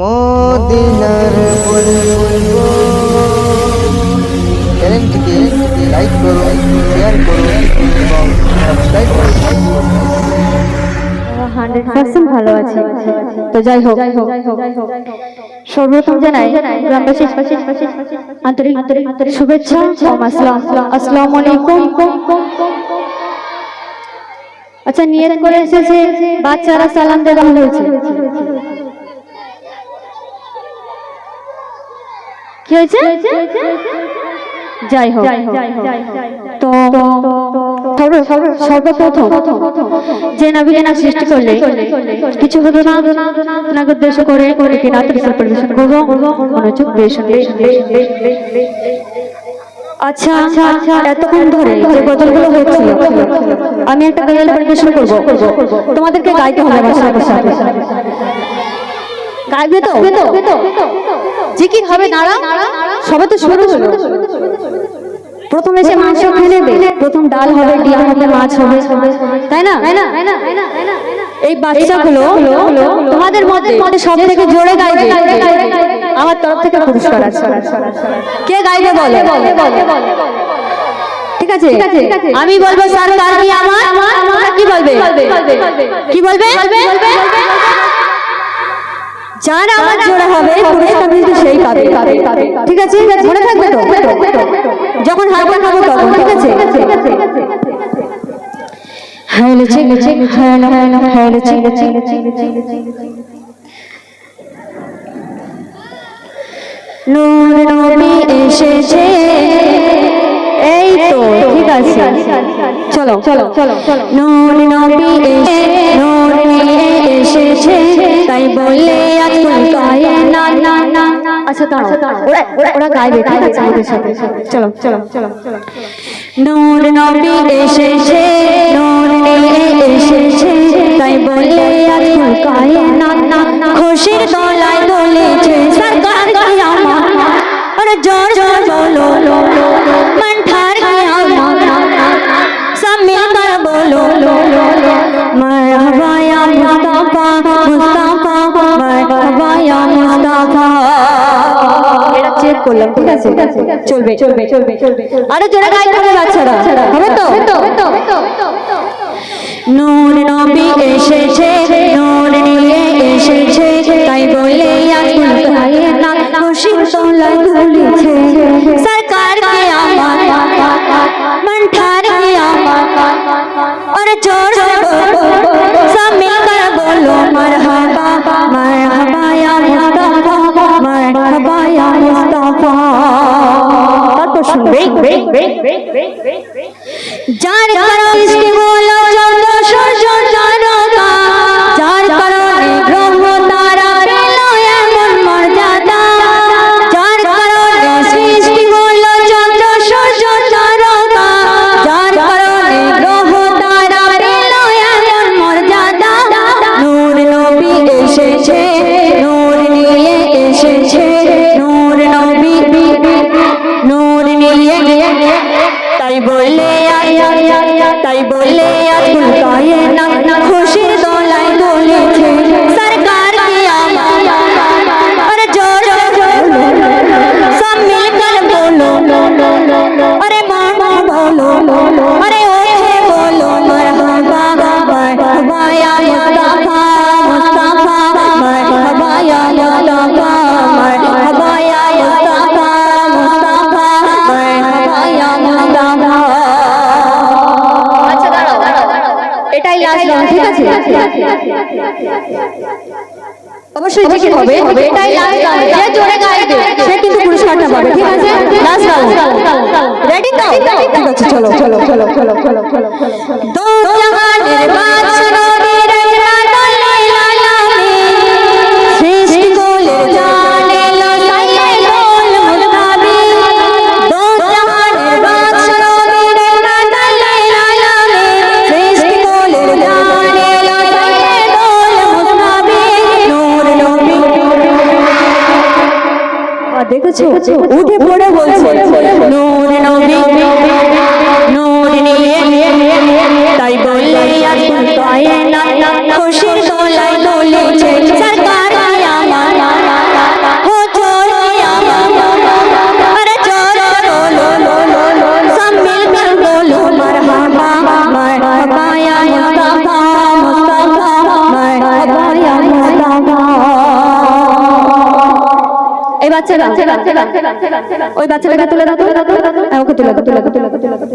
মদিনার বলব। চ্যানেলটিকে লাইক করুন শেয়ার করুন এবং সাবস্ক্রাইব করুন ভালো আছে। তো যাই হোক সর্বপ্রথম জানাই, গ্রামবাসী, আন্তরিক আন্তরিক শুভেচ্ছা আসসালাম, আসসালামু আলাইকুম। আচ্ছা নিয়ত করে এসেছে, বাচ্চারা সালাম দেওয়া হয়েছে। কি হয়েছে? যাই হোক। তো সর্বপ্রথম যে সৃষ্টি করলে কিছু হতো না? ওনাকে উদ্দেশ্য করে একটি নাটক পরিবেশন করব? মনোযোগ দিয়ে শুনবে আচ্ছা এতক্ষণ ধরে যে গজলগুলো হয়েছিল আমি একটা পরিবেশন করব। তোমাদেরকে গাইতে হবে গাইবে তো? জিকির হবে নাড়া সবে তো শুরু হলো প্রথমে সে মাংস খেয়ে নেবে। প্রথম ডাল হবে ডিম হবে মাছ হবে। তাই না? এই বাচ্চাগুলো তোমাদের মধ্যে সব থেকে জোরে গাইবে। আমার তরফ থেকে পুরস্কার আছে। কে গাইবে বলে? ঠিক আছে? আমি বলব স্যার কার কি আমার কি বলবে? কি বলবে? যার আমার জোড়া হবে পুরস্কার কিন্তু সেই পাবে। ঠিক আছে? মনে থাকবে তো? যখন হারবে খাব তখন ঠিক আছে? হ্যালো চিক চিক হ্যালো হ্যালো হ্যালো চিক চিক নূর নবী এসেছে। এই তো ঠিক আছে। চলো চলো চলো চলো। নূর নবী এসে নূর এসেছে। তাই বলে আজকাল গায়ে না না না আচ্ছা দাঁড়াও। আচ্ছা, ওরা ওরা গাইবে ঠিক আছে? আমাদের সাথে চলো চলো চলো চলো। নূর নবী এসেছে নূর নিয়ে এসেছে তাই বলে আজকাল গায়ে না না খুশির গলায় বলেছে সরকার আমার ওরা জোর জোর বলো মন ঠার গয়া আমার সামনে তারা বলো করলাম ঠিক আছে চলবে চলবে চলবে চলবে আরে জোরে গাইতে হবে বাচ্চারা হবে তো নূর নবী এসেছে নূর নিয়ে এসেছে তাই বলে আকুল গায়ে না খুশি তোলা দুলেছে সরকার কে আমার मन ठार गया और जोर তারপর শুনবে। যার কারণ এটাই লাস্ট রাউন্ড ঠিক আছে? অবশ্যই জিকির হবে। এটাই লাস্ট রাউন্ড যে জোরে গাইবে সে কিন্তু পুরস্কারটা পাবে ঠিক আছে? লাস্ট রাউন্ড রেডি তো ঠিক আছে চলো চলো চলো চলো চলো চলো চলো। দো জাহানের বাদশা দেখেছ? উঠে পড়ে বলছে। নূর নবী নূর নিয়ে তাই বললে আর তাই না খুশির গলায় দোলেছে এই বাচ্চাটা ওই বাচ্চাটাকে তুলে দাও ওকে তুলে দাও তুলে দাও, তুলে দাও, তুলে দাও।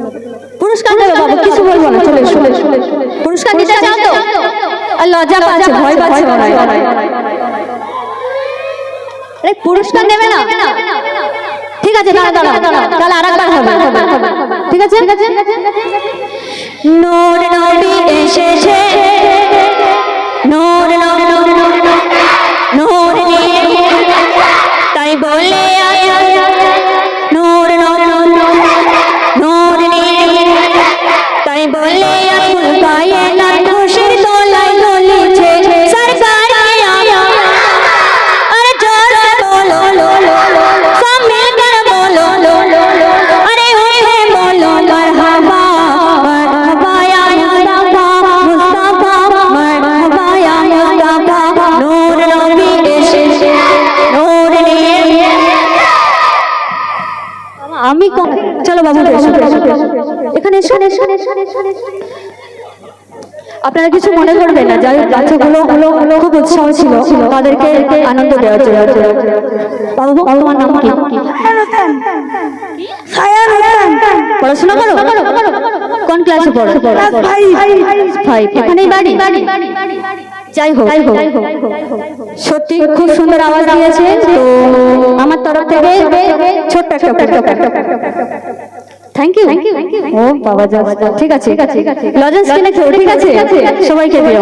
পুরস্কার দেবে বাবু কিছু বলব না চলে এসো। পুরস্কার দিতে চাও তো? আর লজ্জা পাচ্ছে ভয় পাচ্ছে আরে পুরস্কার দেবে না? ঠিক আছে দাঁড়া দাঁড়া তাহলে আরেকবার হবে ঠিক আছে? নূর নবী এসেছে। বলে বাবু এখানে এসো আপনারা কিছু মনে করবেন না যাই বাচ্চাগুলো খুব উৎসাহ ছিল। তাদেরকে আনন্দ দেওয়ার জন্য। বাবু তোমার নাম কি? পড়াশোনা করো? কোন ক্লাসে পড়ো? ফাইভ এখানেই বাড়ি? যাই হোক। সত্যি খুব সুন্দর আওয়াজ দিয়েছে। তো আমার তরফ থেকে ছোট্ট একটা থ্যাংক ইউ ও বাবা আছে। ঠিক আছে লজেন্স কিনে খেও ঠিক আছে সবাইকে দিও।